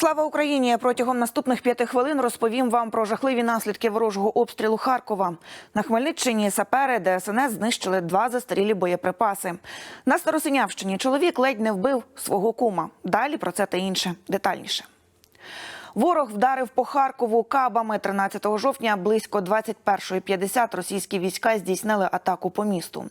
Слава Україні! Протягом наступних п'яти хвилин розповім вам про жахливі наслідки ворожого обстрілу Харкова. На Хмельниччині сапери ДСНС знищили два застарілі боєприпаси. На Старосинявщині чоловік ледь не вбив свого кума. Далі про це та інше детальніше. Ворог вдарив по Харкову кабами 13 жовтня. Близько 21.50 російські війська здійснили атаку по місту.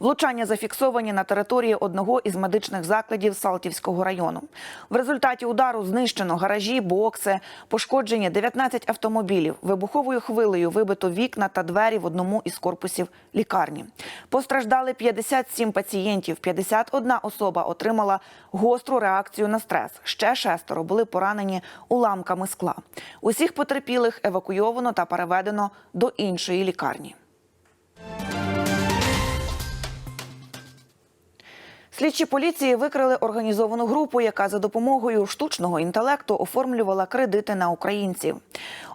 Влучання зафіксовані на території одного із медичних закладів Салтівського району. В результаті удару знищено гаражі, бокси, пошкоджені 19 автомобілів. Вибуховою хвилею вибито вікна та двері в одному із корпусів лікарні. Постраждали 57 пацієнтів. 51 особа отримала гостру реакцію на стрес. Ще шестеро були поранені уламками скла. Усіх потерпілих евакуйовано та переведено до іншої лікарні. Слідчі поліції викрили організовану групу, яка за допомогою штучного інтелекту оформлювала кредити на українців.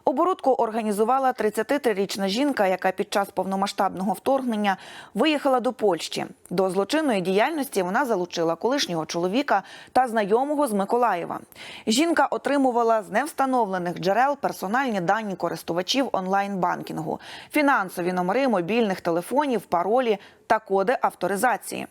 Оборудку організувала 33-річна жінка, яка під час повномасштабного вторгнення виїхала до Польщі. До злочинної діяльності вона залучила колишнього чоловіка та знайомого з Миколаєва. Жінка отримувала з невстановлених джерел персональні дані користувачів онлайн-банкінгу, фінансові номери мобільних телефонів, паролі та коди авторизації.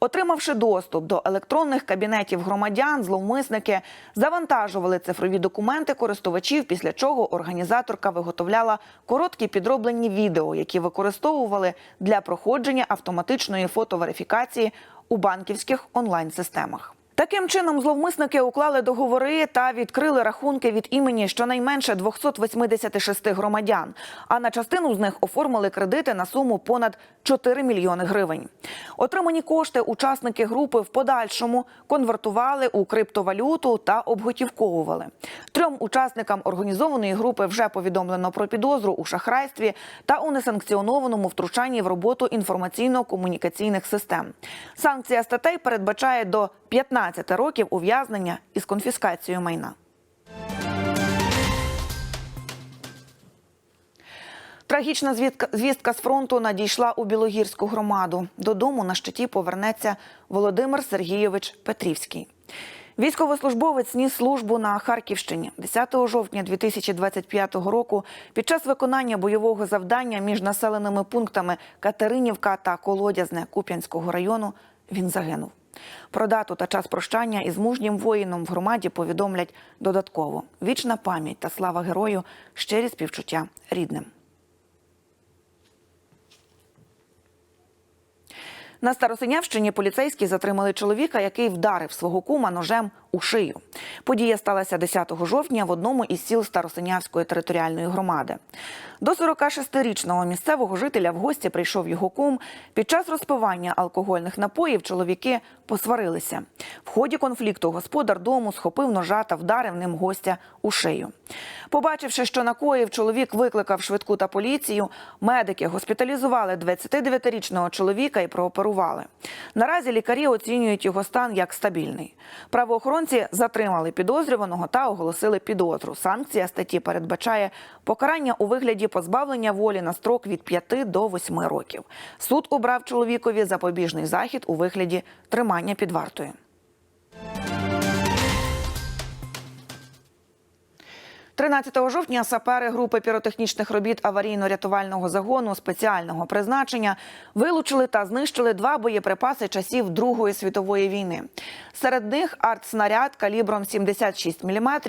Отримавши доступ до електронних кабінетів громадян, зловмисники завантажували цифрові документи користувачів, після чого організаторка виготовляла короткі підроблені відео, які використовували для проходження автоматичної фотоверифікації у банківських онлайн-системах. Таким чином, зловмисники уклали договори та відкрили рахунки від імені щонайменше 286 громадян. А на частину з них оформили кредити на суму понад 4 мільйони гривень. Отримані кошти учасники групи в подальшому конвертували у криптовалюту та обготівковували. Трьом учасникам організованої групи вже повідомлено про підозру у шахрайстві та у несанкціонованому втручанні в роботу інформаційно-комунікаційних систем. Санкція статей передбачає до 15 років ув'язнення із конфіскацією майна. Трагічна звістка з фронту надійшла у Білогірську громаду. Додому на щиті повернеться Володимир Сергійович Петрівський. Військовослужбовець ніс службу на Харківщині 10 жовтня 2025 року. Під час виконання бойового завдання між населеними пунктами Катеринівка та Колодязне Куп'янського району він загинув. Про дату та час прощання із мужнім воїном в громаді повідомлять додатково. Вічна пам'ять та слава герою, щирі співчуття рідним. На Старосинявщині поліцейські затримали чоловіка, який вдарив свого кума ножем у шию. Подія сталася 10 жовтня в одному із сіл Старосинявської територіальної громади. До 46-річного місцевого жителя в гості прийшов його кум. Під час розпивання алкогольних напоїв чоловіки посварилися. В ході конфлікту господар дому схопив ножа та вдарив ним гостя у шию. Побачивши, що накоїв, чоловік викликав швидку та поліцію. Медики госпіталізували 29-річного чоловіка і прооперували. Наразі лікарі оцінюють його стан як стабільний. Правоохоронці затримали підозрюваного та оголосили підозру. Санкція статті передбачає покарання у вигляді позбавлення волі на строк від 5 до 8 років. Суд обрав чоловікові запобіжний захід у вигляді тримання під вартою. – 13 жовтня сапери групи піротехнічних робіт аварійно-рятувального загону спеціального призначення вилучили та знищили два боєприпаси часів Другої світової війни. Серед них артснаряд калібром 76 мм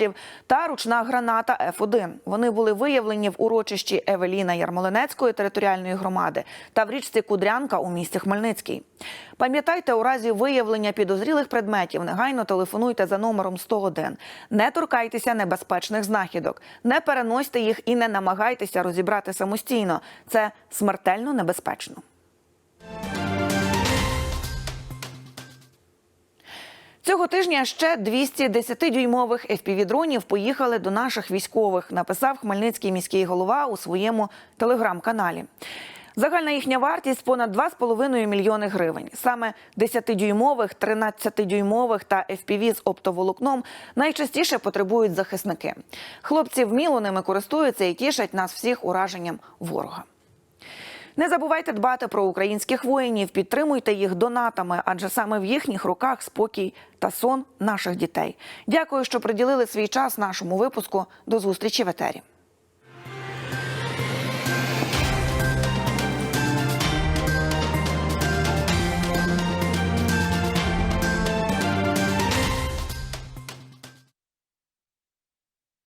та ручна граната Ф1. Вони були виявлені в урочищі Евеліна Ярмолинецької територіальної громади та в річці Кудрянка у місті Хмельницький. Пам'ятайте, у разі виявлення підозрілих предметів негайно телефонуйте за номером 101. Не торкайтеся небезпечних знахідок, не переносьте їх і не намагайтеся розібрати самостійно. Це смертельно небезпечно. Цього тижня ще 200 10-дюймових FPV-дронів поїхали до наших військових, написав хмельницький міський голова у своєму телеграм-каналі. Загальна їхня вартість понад 2,5 мільйони гривень. Саме 10-дюймових, 13-дюймових та FPV з оптоволокном найчастіше потребують захисники. Хлопці вміло ними користуються і тішать нас всіх ураженням ворога. Не забувайте дбати про українських воїнів, підтримуйте їх донатами, адже саме в їхніх руках спокій та сон наших дітей. Дякую, що приділили свій час нашому випуску. До зустрічі в етері.